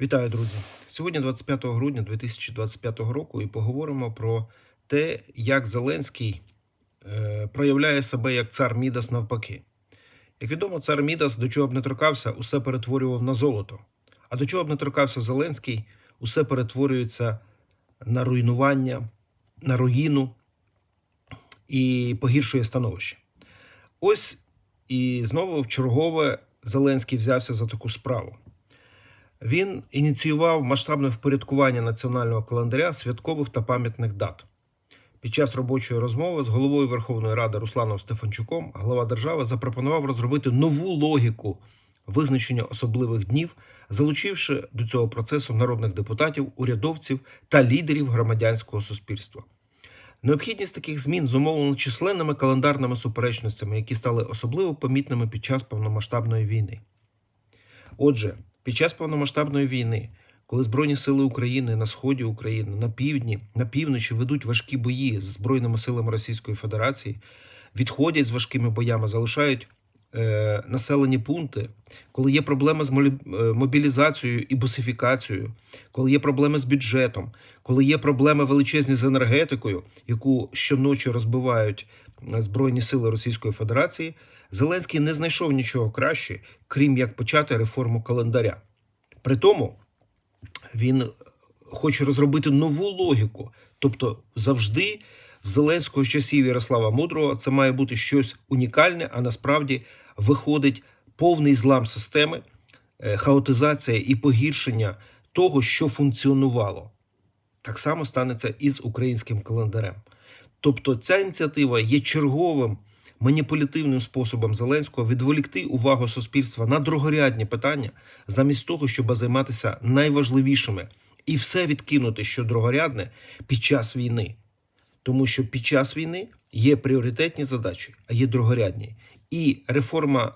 Вітаю, друзі! Сьогодні 25 грудня 2025 року і поговоримо про те, як Зеленський е, проявляє себе як цар Мідас навпаки. Як відомо, цар Мідас до чого б не торкався, усе перетворював на золото. А до чого б не торкався Зеленський, усе перетворюється на руйнування, на руїну і погіршує становище. Ось і знову в чергове Зеленський взявся за таку справу. Він ініціював масштабне впорядкування національного календаря святкових та пам'ятних дат. Під час робочої розмови з головою Верховної Ради Русланом Стефанчуком глава держави запропонував розробити нову логіку визначення особливих днів, залучивши до цього процесу народних депутатів, урядовців та лідерів громадянського суспільства. Необхідність таких змін зумовлена численними календарними суперечностями, які стали особливо помітними під час повномасштабної війни. Отже, під час повномасштабної війни, коли Збройні сили України на сході України, на півдні, на півночі ведуть важкі бої з Збройними силами Російської Федерації, відходять з важкими боями, залишають е, населені пункти, коли є проблеми з е, мобілізацією і бусифікацією, коли є проблеми з бюджетом, коли є проблеми величезні з енергетикою, яку щоночі розбивають е, Збройні сили Російської Федерації, Зеленський не знайшов нічого краще, крім як почати реформу календаря. При тому він хоче розробити нову логіку. Тобто, завжди в Зеленського часів Ярослава Мудрого це має бути щось унікальне, а насправді виходить повний злам системи, е, хаотизація і погіршення того, що функціонувало. Так само станеться і з українським календарем. Тобто, ця ініціатива є черговим маніпулятивним способом Зеленського відволікти увагу суспільства на другорядні питання, замість того, щоб займатися найважливішими і все відкинути, що другорядне під час війни. Тому що під час війни є пріоритетні задачі, а є другорядні. І реформа,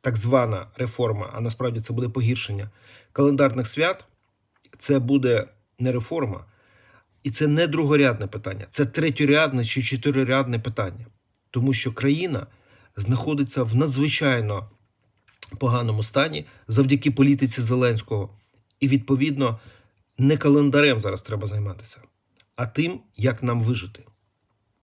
так звана реформа, а насправді це буде погіршення календарних свят, це буде не реформа, і це не другорядне питання, це третьорядне чи чотирирядне питання. Тому що країна знаходиться в надзвичайно поганому стані завдяки політиці Зеленського. І, відповідно, не календарем зараз треба займатися, а тим, як нам вижити.